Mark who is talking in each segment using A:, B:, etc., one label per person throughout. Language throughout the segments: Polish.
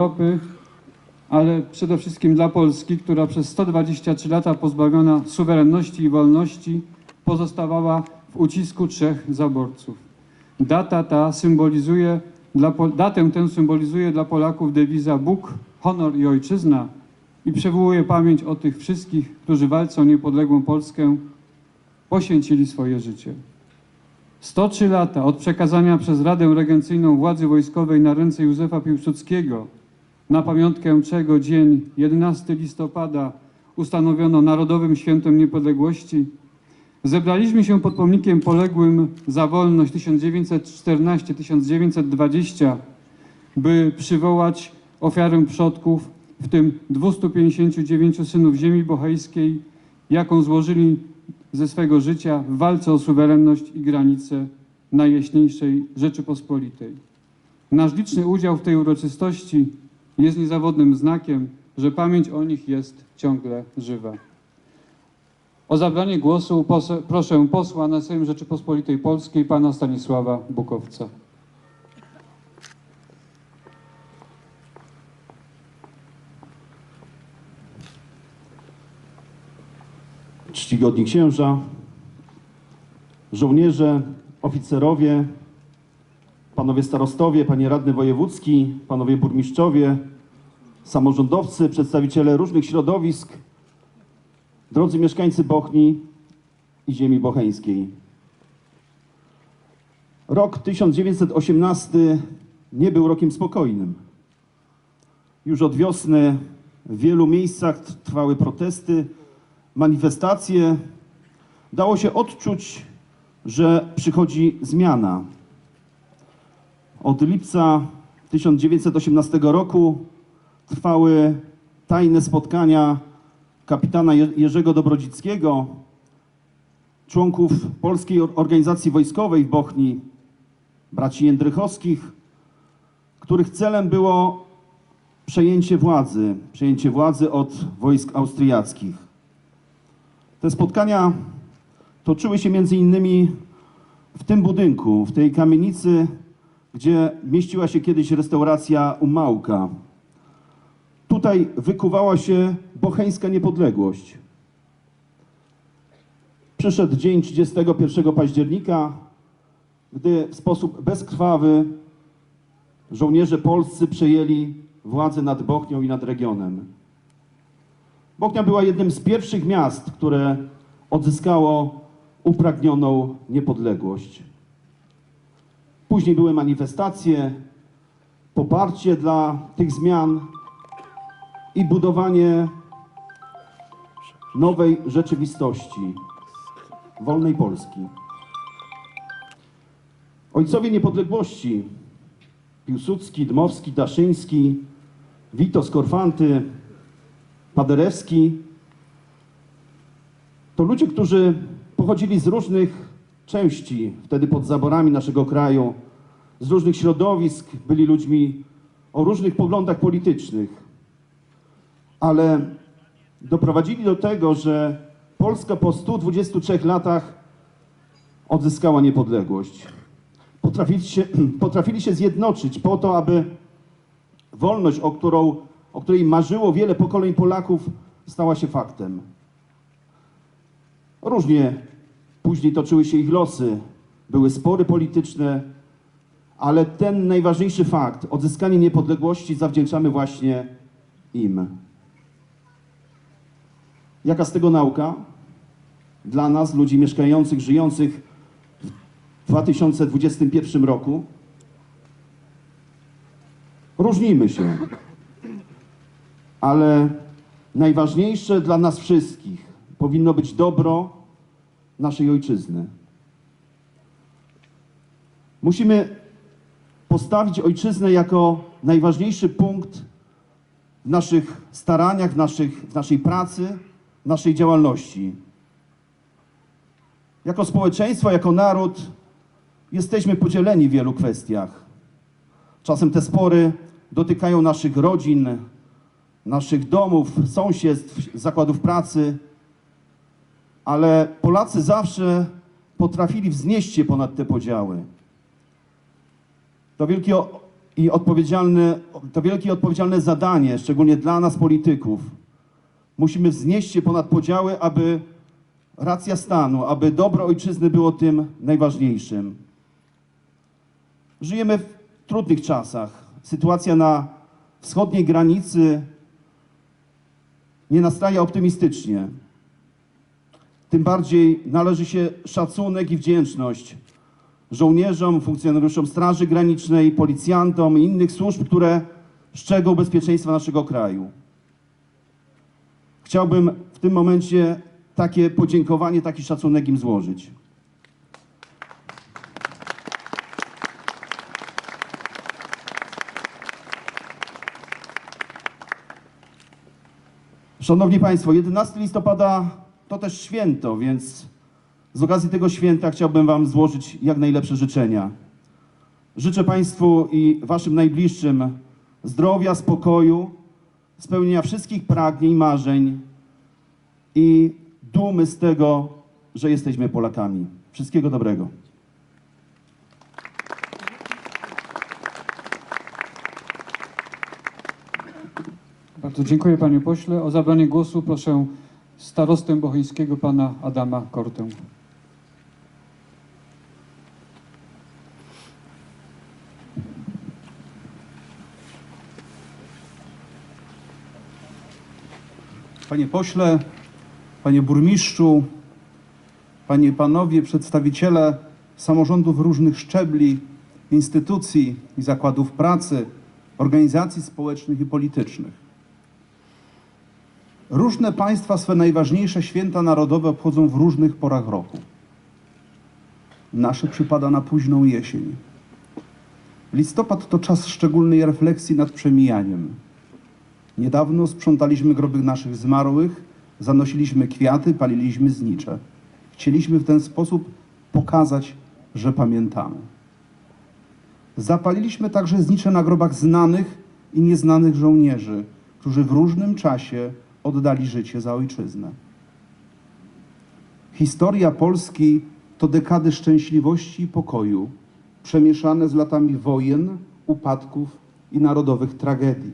A: Europy, ale przede wszystkim dla Polski, która przez 123 lata pozbawiona suwerenności i wolności pozostawała w ucisku trzech zaborców. Data ta symbolizuje, dla, datę tę symbolizuje dla Polaków dewiza Bóg, honor i ojczyzna i przywołuje pamięć o tych wszystkich, którzy walce o niepodległą Polskę poświęcili swoje życie. 103 lata od przekazania przez Radę Regencyjną władzy wojskowej na ręce Józefa Piłsudskiego, na pamiątkę czego dzień 11 listopada ustanowiono Narodowym Świętem Niepodległości, zebraliśmy się pod pomnikiem poległym za wolność 1914-1920, by przywołać ofiarę przodków, w tym 259 synów ziemi bohejskiej, jaką złożyli ze swego życia w walce o suwerenność i granice Najjaśniejszej Rzeczypospolitej. Nasz liczny udział w tej uroczystości jest niezawodnym znakiem, że pamięć o nich jest ciągle żywa. O zabranie głosu proszę posła na Sejm Rzeczypospolitej Polskiej, pana Stanisława Bukowca.
B: czcigodni księża, żołnierze, oficerowie, panowie starostowie, panie radny wojewódzki, panowie burmistrzowie, samorządowcy, przedstawiciele różnych środowisk, drodzy mieszkańcy Bochni i ziemi bocheńskiej. Rok 1918 nie był rokiem spokojnym. Już od wiosny w wielu miejscach trwały protesty, manifestacje, dało się odczuć, że przychodzi zmiana. Od lipca 1918 roku trwały tajne spotkania kapitana Je- Jerzego Dobrodzickiego, członków Polskiej Or- Organizacji Wojskowej w Bochni, braci Jędrychowskich, których celem było przejęcie władzy, przejęcie władzy od wojsk austriackich. Te spotkania toczyły się między innymi w tym budynku, w tej kamienicy, gdzie mieściła się kiedyś restauracja Umałka. Tutaj wykuwała się bocheńska niepodległość. Przyszedł dzień 31 października, gdy w sposób bezkrwawy żołnierze polscy przejęli władzę nad Bochnią i nad regionem. Bochnia była jednym z pierwszych miast, które odzyskało upragnioną niepodległość. Później były manifestacje, poparcie dla tych zmian i budowanie nowej rzeczywistości, wolnej Polski. Ojcowie niepodległości Piłsudski, Dmowski, Daszyński, Witos Korfanty, Paderewski to ludzie, którzy pochodzili z różnych części, wtedy pod zaborami naszego kraju, z różnych środowisk, byli ludźmi o różnych poglądach politycznych, ale doprowadzili do tego, że Polska po 123 latach odzyskała niepodległość. Potrafili się, potrafili się zjednoczyć po to, aby wolność, o, którą, o której marzyło wiele pokoleń Polaków, stała się faktem. Różnie później toczyły się ich losy, były spory polityczne, ale ten najważniejszy fakt, odzyskanie niepodległości, zawdzięczamy właśnie im. Jaka z tego nauka? Dla nas, ludzi mieszkających, żyjących w 2021 roku, różnimy się, ale najważniejsze dla nas wszystkich powinno być dobro naszej ojczyzny. Musimy postawić ojczyznę jako najważniejszy punkt w naszych staraniach, w, naszych, w naszej pracy, w naszej działalności. Jako społeczeństwo, jako naród jesteśmy podzieleni w wielu kwestiach. Czasem te spory dotykają naszych rodzin, naszych domów, sąsiedztw, zakładów pracy, ale Polacy zawsze potrafili wznieść się ponad te podziały. To wielkie i odpowiedzialne, to wielkie i odpowiedzialne zadanie, szczególnie dla nas polityków. Musimy wznieść się ponad podziały, aby racja stanu, aby dobro ojczyzny było tym najważniejszym. Żyjemy w trudnych czasach. Sytuacja na wschodniej granicy nie nastraja optymistycznie. Tym bardziej należy się szacunek i wdzięczność żołnierzom, funkcjonariuszom Straży Granicznej, policjantom i innych służb, które strzegą bezpieczeństwa naszego kraju. Chciałbym w tym momencie takie podziękowanie, taki szacunek im złożyć. Szanowni Państwo, 11 listopada to też święto, więc z okazji tego święta chciałbym Wam złożyć jak najlepsze życzenia. Życzę Państwu i Waszym najbliższym zdrowia, spokoju, spełnienia wszystkich pragnień, marzeń i dumy z tego, że jesteśmy Polakami. Wszystkiego dobrego.
A: Bardzo dziękuję panie pośle. O zabranie głosu proszę starostę bocheńskiego pana Adama Kortę.
C: Panie pośle, panie burmistrzu, panie i panowie przedstawiciele samorządów różnych szczebli, instytucji i zakładów pracy, organizacji społecznych i politycznych. Różne państwa swe najważniejsze święta narodowe obchodzą w różnych porach roku. Nasze przypada na późną jesień. Listopad to czas szczególnej refleksji nad przemijaniem. Niedawno sprzątaliśmy groby naszych zmarłych, zanosiliśmy kwiaty, paliliśmy znicze. Chcieliśmy w ten sposób pokazać, że pamiętamy. Zapaliliśmy także znicze na grobach znanych i nieznanych żołnierzy, którzy w różnym czasie oddali życie za ojczyznę. Historia Polski to dekady szczęśliwości i pokoju, przemieszane z latami wojen, upadków i narodowych tragedii.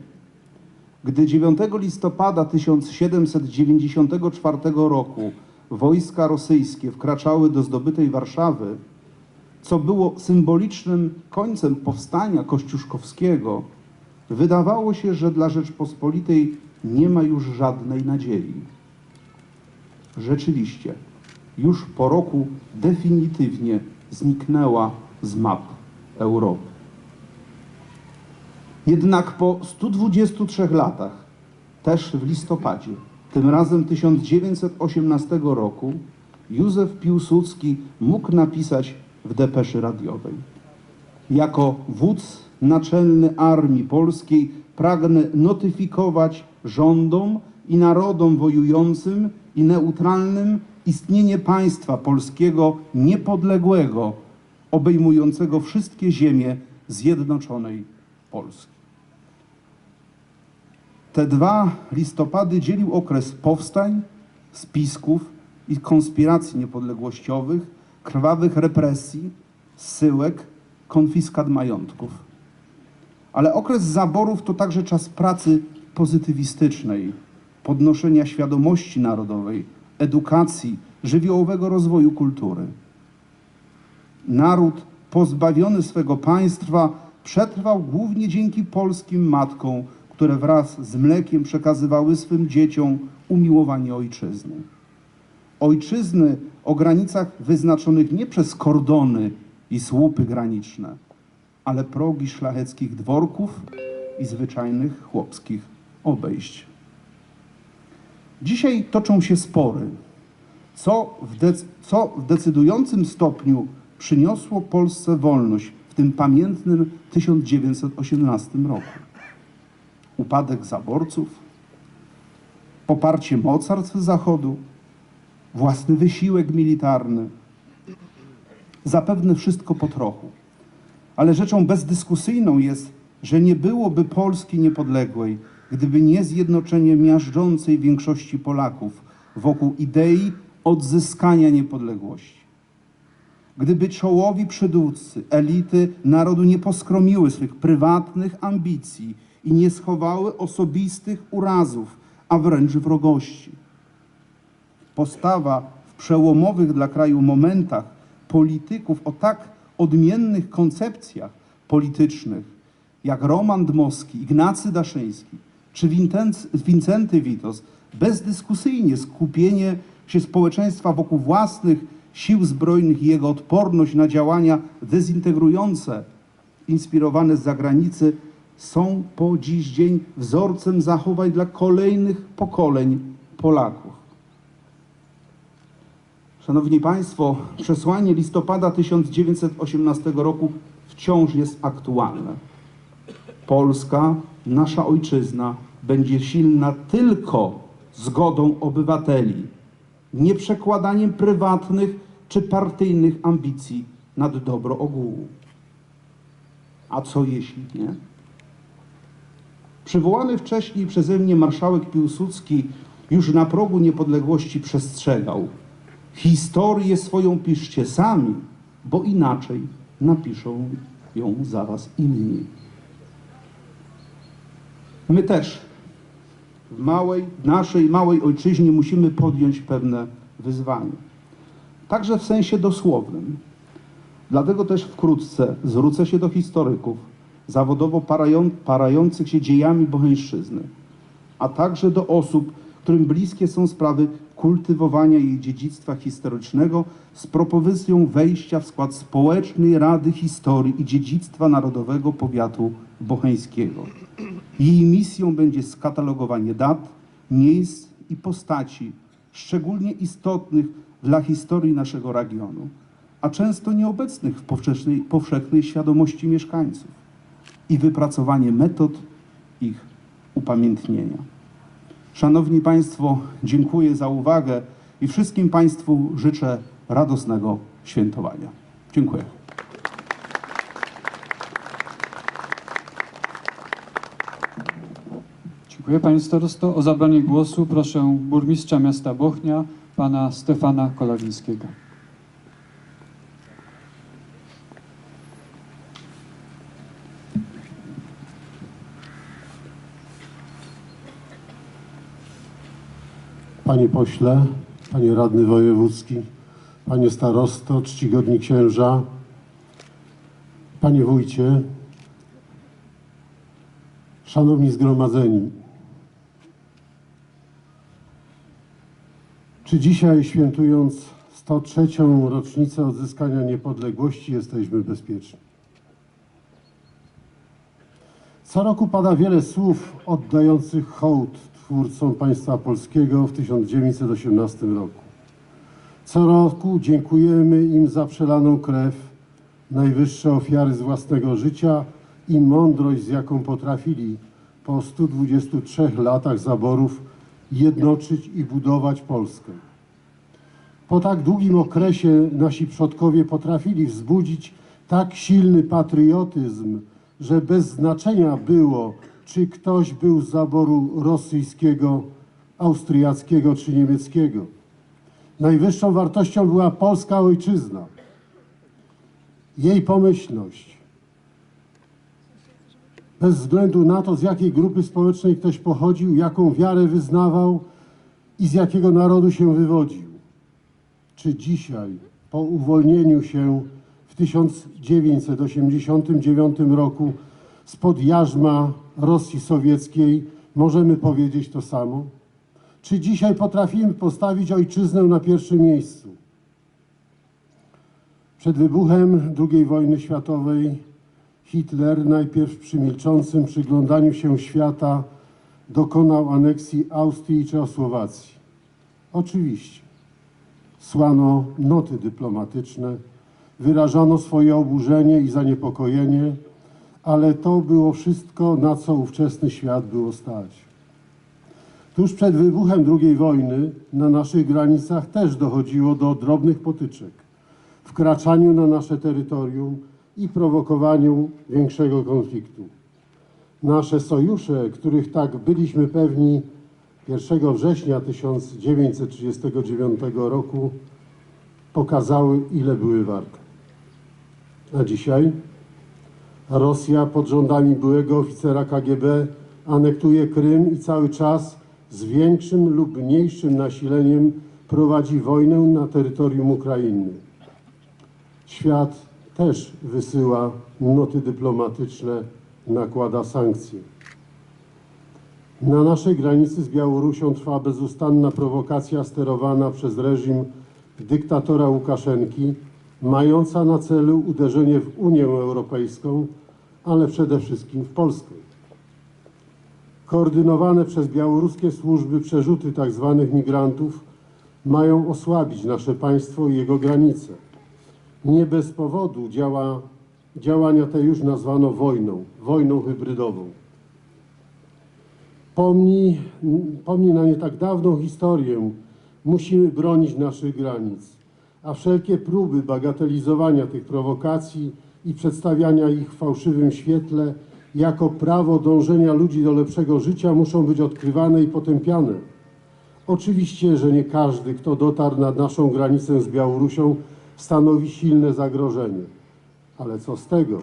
C: Gdy 9 listopada 1794 roku wojska rosyjskie wkraczały do zdobytej Warszawy, co było symbolicznym końcem powstania kościuszkowskiego, wydawało się, że dla Rzeczpospolitej nie ma już żadnej nadziei. Rzeczywiście, już po roku definitywnie zniknęła z map Europy. Jednak po 123 latach, też w listopadzie, tym razem 1918 roku, Józef Piłsudski mógł napisać w depeszy radiowej. Jako wódz naczelny Armii Polskiej pragnę notyfikować rządom i narodom wojującym i neutralnym istnienie państwa polskiego niepodległego, obejmującego wszystkie ziemie zjednoczonej Polski. Te dwa listopady dzielił okres powstań, spisków i konspiracji niepodległościowych, krwawych represji, zsyłek, konfiskat majątków. Ale okres zaborów to także czas pracy pozytywistycznej, podnoszenia świadomości narodowej, edukacji, żywiołowego rozwoju kultury. Naród pozbawiony swego państwa przetrwał głównie dzięki polskim matkom, które wraz z mlekiem przekazywały swym dzieciom umiłowanie ojczyzny. Ojczyzny o granicach wyznaczonych nie przez kordony i słupy graniczne, ale progi szlacheckich dworków i zwyczajnych chłopskich obejść. Dzisiaj toczą się spory, co w, co w decydującym stopniu przyniosło Polsce wolność w tym pamiętnym 1918 roku. Upadek zaborców, poparcie mocarstw Zachodu, własny wysiłek militarny. Zapewne wszystko po trochu. Ale rzeczą bezdyskusyjną jest, że nie byłoby Polski niepodległej, gdyby nie zjednoczenie miażdżącej większości Polaków wokół idei odzyskania niepodległości. gdyby czołowi przywódcy elity narodu nie poskromiły swych prywatnych ambicji i nie schowały osobistych urazów, a wręcz wrogości. Postawa w przełomowych dla kraju momentach polityków o tak odmiennych koncepcjach politycznych jak Roman Dmowski, Ignacy Daszyński czy Wincenty, Witos bezdyskusyjnie skupienie się społeczeństwa wokół własnych sił zbrojnych i jego odporność na działania dezintegrujące inspirowane z zagranicy są po dziś dzień wzorcem zachowań dla kolejnych pokoleń Polaków. Szanowni Państwo, przesłanie listopada 1918 roku wciąż jest aktualne. Polska, nasza ojczyzna, będzie silna tylko zgodą obywateli, nie przekładaniem prywatnych czy partyjnych ambicji nad dobro ogółu. A co jeśli nie? Przywołany wcześniej przeze mnie marszałek Piłsudski już na progu niepodległości przestrzegał. Historię swoją piszcie sami, bo inaczej napiszą ją za was inni. My też w małej, naszej małej ojczyźnie musimy podjąć pewne wyzwania. Także w sensie dosłownym. Dlatego też wkrótce zwrócę się do historyków zawodowo parają, parających się dziejami boheńszczyzny, a także do osób, którym bliskie są sprawy kultywowania jej dziedzictwa historycznego z propozycją wejścia w skład Społecznej Rady Historii i Dziedzictwa Narodowego Powiatu Bocheńskiego. Jej misją będzie skatalogowanie dat, miejsc i postaci szczególnie istotnych dla historii naszego regionu, a często nieobecnych w powszechnej, powszechnej świadomości mieszkańców i wypracowanie metod ich upamiętnienia. Szanowni Państwo, dziękuję za uwagę i wszystkim Państwu życzę radosnego świętowania. Dziękuję.
A: Dziękuję Panie Starosto. O zabranie głosu proszę burmistrza miasta Bochnia, pana Stefana Kolawińskiego.
D: Panie pośle, panie radny wojewódzki, panie starosto, czcigodni księża, panie wójcie, szanowni zgromadzeni. Czy dzisiaj, świętując 103. rocznicę odzyskania niepodległości, jesteśmy bezpieczni? Co roku pada wiele słów oddających hołd twórcom państwa polskiego w 1918 roku. Co roku dziękujemy im za przelaną krew, najwyższe ofiary z własnego życia i mądrość, z jaką potrafili po 123 latach zaborów jednoczyć i budować Polskę. Po tak długim okresie nasi przodkowie potrafili wzbudzić tak silny patriotyzm, że bez znaczenia było, czy ktoś był z zaboru rosyjskiego, austriackiego czy niemieckiego. Najwyższą wartością była polska ojczyzna, jej pomyślność. Bez względu na to, z jakiej grupy społecznej ktoś pochodził, jaką wiarę wyznawał i z jakiego narodu się wywodził. Czy dzisiaj, po uwolnieniu się w 1989 roku spod jarzma Rosji Sowieckiej, możemy powiedzieć to samo? Czy dzisiaj potrafimy postawić ojczyznę na pierwszym miejscu? Przed wybuchem II wojny światowej Hitler najpierw przy milczącym przyglądaniu się świata dokonał aneksji Austrii i Czechosłowacji. Oczywiście. Słano noty dyplomatyczne, wyrażano swoje oburzenie i zaniepokojenie, ale to było wszystko, na co ówczesny świat było stać. Tuż przed wybuchem II wojny na naszych granicach też dochodziło do drobnych potyczek, wkraczaniu na nasze terytorium i prowokowaniu większego konfliktu. Nasze sojusze, których tak byliśmy pewni 1 września 1939 roku, pokazały, ile były warte. A dzisiaj Rosja pod rządami byłego oficera KGB anektuje Krym i cały czas z większym lub mniejszym nasileniem prowadzi wojnę na terytorium Ukrainy. Świat też wysyła noty dyplomatyczne, nakłada sankcje. Na naszej granicy z Białorusią trwa bezustanna prowokacja sterowana przez reżim dyktatora Łukaszenki, mająca na celu uderzenie w Unię Europejską, ale przede wszystkim w Polskę. Koordynowane przez białoruskie służby przerzuty tzw. migrantów mają osłabić nasze państwo i jego granice. Nie bez powodu działa, działania te już nazwano wojną, wojną hybrydową. Pomni, pomni na nie tak dawną historię, musimy bronić naszych granic, a wszelkie próby bagatelizowania tych prowokacji i przedstawiania ich w fałszywym świetle jako prawo dążenia ludzi do lepszego życia muszą być odkrywane i potępiane. Oczywiście, że nie każdy, kto dotarł nad naszą granicę z Białorusią, stanowi silne zagrożenie. Ale co z tego?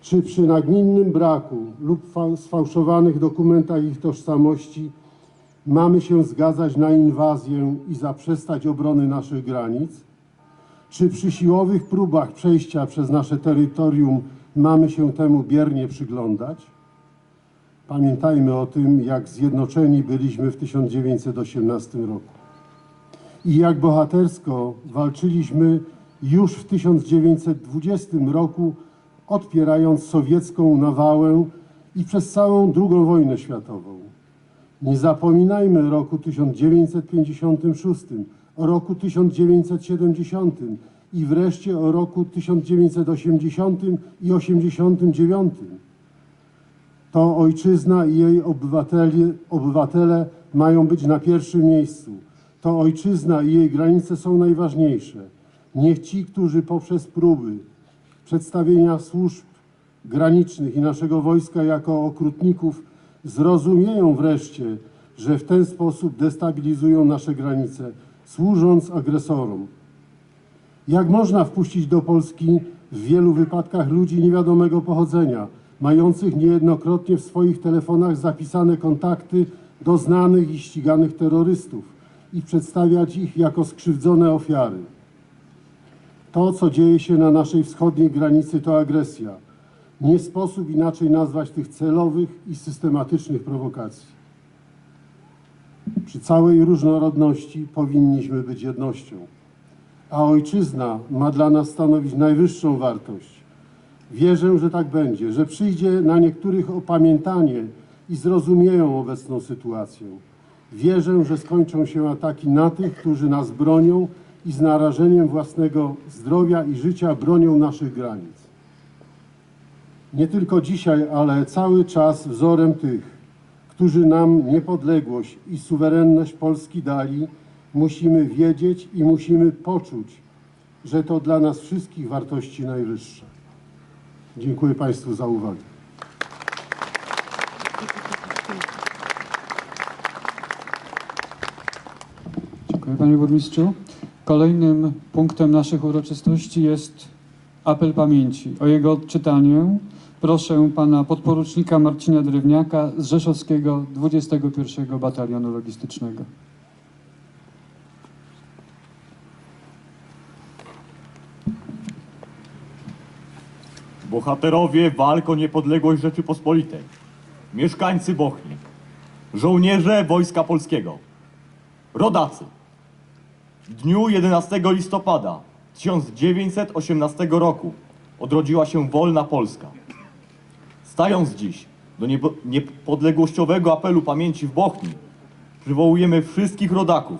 D: Czy przy nagminnym braku lub fa- sfałszowanych dokumentach ich tożsamości mamy się zgadzać na inwazję i zaprzestać obrony naszych granic? Czy przy siłowych próbach przejścia przez nasze terytorium mamy się temu biernie przyglądać? Pamiętajmy o tym, jak zjednoczeni byliśmy w 1918 roku i jak bohatersko walczyliśmy już w 1920 roku, odpierając sowiecką nawałę i przez całą II wojnę światową. Nie zapominajmy roku 1956, o roku 1970 i wreszcie o roku 1980 i 89. To ojczyzna i jej obywateli, obywatele mają być na pierwszym miejscu. To ojczyzna i jej granice są najważniejsze. Niech ci, którzy poprzez próby przedstawienia służb granicznych i naszego wojska jako okrutników zrozumieją wreszcie, że w ten sposób destabilizują nasze granice, służąc agresorom. Jak można wpuścić do Polski w wielu wypadkach ludzi niewiadomego pochodzenia, mających niejednokrotnie w swoich telefonach zapisane kontakty do znanych i ściganych terrorystów i przedstawiać ich jako skrzywdzone ofiary? To, co dzieje się na naszej wschodniej granicy, to agresja. Nie sposób inaczej nazwać tych celowych i systematycznych prowokacji. Przy całej różnorodności powinniśmy być jednością, a ojczyzna ma dla nas stanowić najwyższą wartość. Wierzę, że tak będzie, że przyjdzie na niektórych opamiętanie i zrozumieją obecną sytuację. Wierzę, że skończą się ataki na tych, którzy nas bronią i z narażeniem własnego zdrowia i życia bronią naszych granic. Nie tylko dzisiaj, ale cały czas wzorem tych, którzy nam niepodległość i suwerenność Polski dali, musimy wiedzieć i musimy poczuć, że to dla nas wszystkich wartości najwyższe. Dziękuję Państwu za uwagę.
A: Panie burmistrzu. Kolejnym punktem naszych uroczystości jest apel pamięci. O jego odczytanie proszę pana podporucznika Marcina Drewniaka z Rzeszowskiego 21 Batalionu Logistycznego.
E: Bohaterowie walk o niepodległość Rzeczypospolitej, mieszkańcy Bochni, żołnierze Wojska Polskiego, rodacy. W dniu 11 listopada 1918 roku odrodziła się wolna Polska. Stając dziś do niepodległościowego apelu pamięci w Bochni, przywołujemy wszystkich rodaków,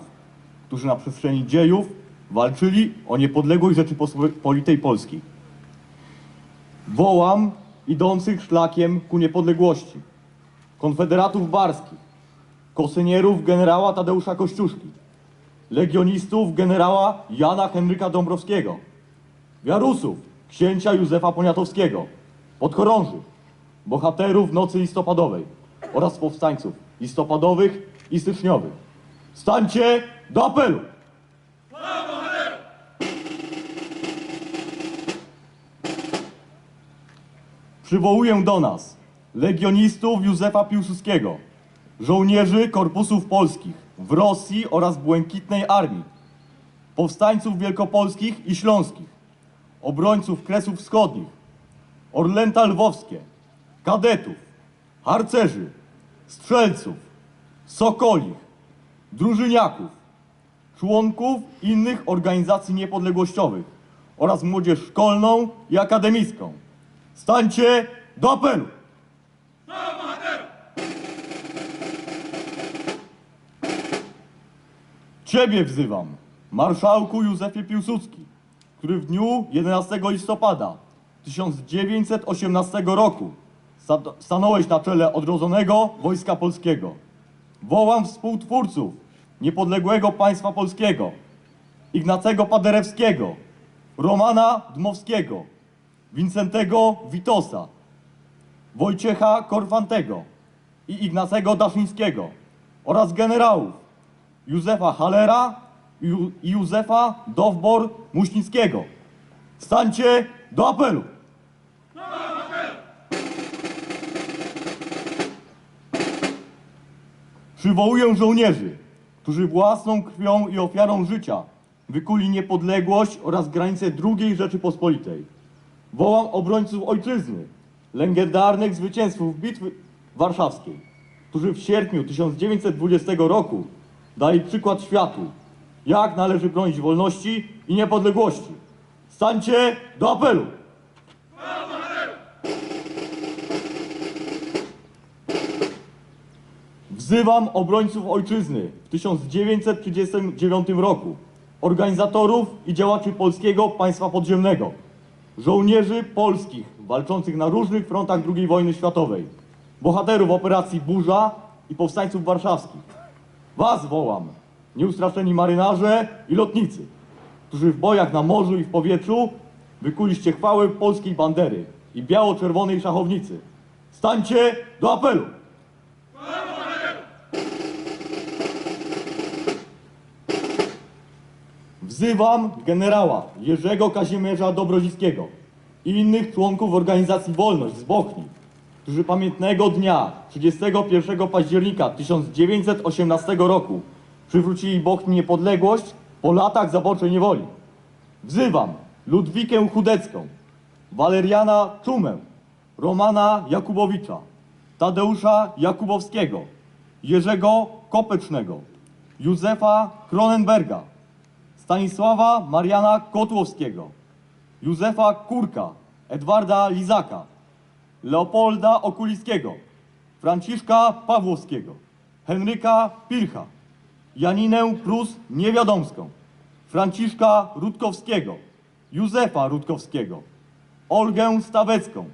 E: którzy na przestrzeni dziejów walczyli o niepodległość Rzeczypospolitej Polskiej. Wołam idących szlakiem ku niepodległości, konfederatów barskich, kosynierów generała Tadeusza Kościuszki, legionistów generała Jana Henryka Dąbrowskiego, wiarusów księcia Józefa Poniatowskiego, podchorążych, bohaterów Nocy Listopadowej oraz powstańców listopadowych i styczniowych. Stańcie do apelu! przywołuję do nas legionistów Józefa Piłsudskiego, żołnierzy korpusów polskich w Rosji oraz Błękitnej Armii, powstańców wielkopolskich i śląskich, obrońców Kresów Wschodnich, Orlęta Lwowskie, kadetów, harcerzy, strzelców, sokolich, drużyniaków, członków innych organizacji niepodległościowych oraz młodzież szkolną i akademicką. Stańcie do apelu! Ciebie wzywam, marszałku Józefie Piłsudski, który w dniu 11 listopada 1918 roku sta- stanąłeś na czele odrodzonego Wojska Polskiego. Wołam współtwórców niepodległego państwa polskiego, Ignacego Paderewskiego, Romana Dmowskiego, Wincentego Witosa, Wojciecha Korfantego i Ignacego Daszyńskiego oraz generałów Józefa Halera i Józefa Dowbor-Muśnickiego. Stańcie do apelu! Przywołuję żołnierzy, którzy własną krwią i ofiarą życia wykuli niepodległość oraz granice II Rzeczypospolitej. Wołam obrońców ojczyzny, legendarnych zwycięzców Bitwy Warszawskiej, którzy w sierpniu 1920 roku dali przykład światu, jak należy bronić wolności i niepodległości. Stańcie do apelu! Wzywam obrońców ojczyzny w 1939 roku, organizatorów i działaczy polskiego państwa podziemnego, żołnierzy polskich walczących na różnych frontach II wojny światowej, bohaterów operacji Burza i powstańców warszawskich. Was wołam, nieustraszeni marynarze i lotnicy, którzy w bojach na morzu i w powietrzu wykuliście chwałę polskiej bandery i biało-czerwonej szachownicy. Stańcie do apelu! Wzywam generała Jerzego Kazimierza Dobrodziejskiego i innych członków organizacji Wolność z Bochni, którzy pamiętnego dnia 31 października 1918 roku przywrócili Bochni niepodległość po latach zaborczej niewoli. Wzywam Ludwikę Chudecką, Waleriana Czumę, Romana Jakubowicza, Tadeusza Jakubowskiego, Jerzego Kopecznego, Józefa Kronenberga, Stanisława Mariana Kotłowskiego, Józefa Kurka, Edwarda Lizaka, Leopolda Okulickiego, Franciszka Pawłowskiego, Henryka Pilcha, Janinę Prus Niewiadomską, Franciszka Rutkowskiego, Józefa Rutkowskiego, Olgę Stawecką,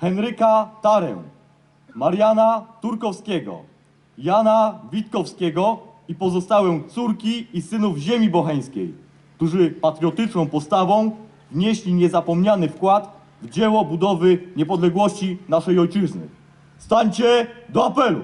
E: Henryka Tarę, Mariana Turkowskiego, Jana Witkowskiego i pozostałe córki i synów ziemi bocheńskiej, którzy patriotyczną postawą wnieśli niezapomniany wkład w dzieło budowy niepodległości naszej ojczyzny. Stańcie do apelu!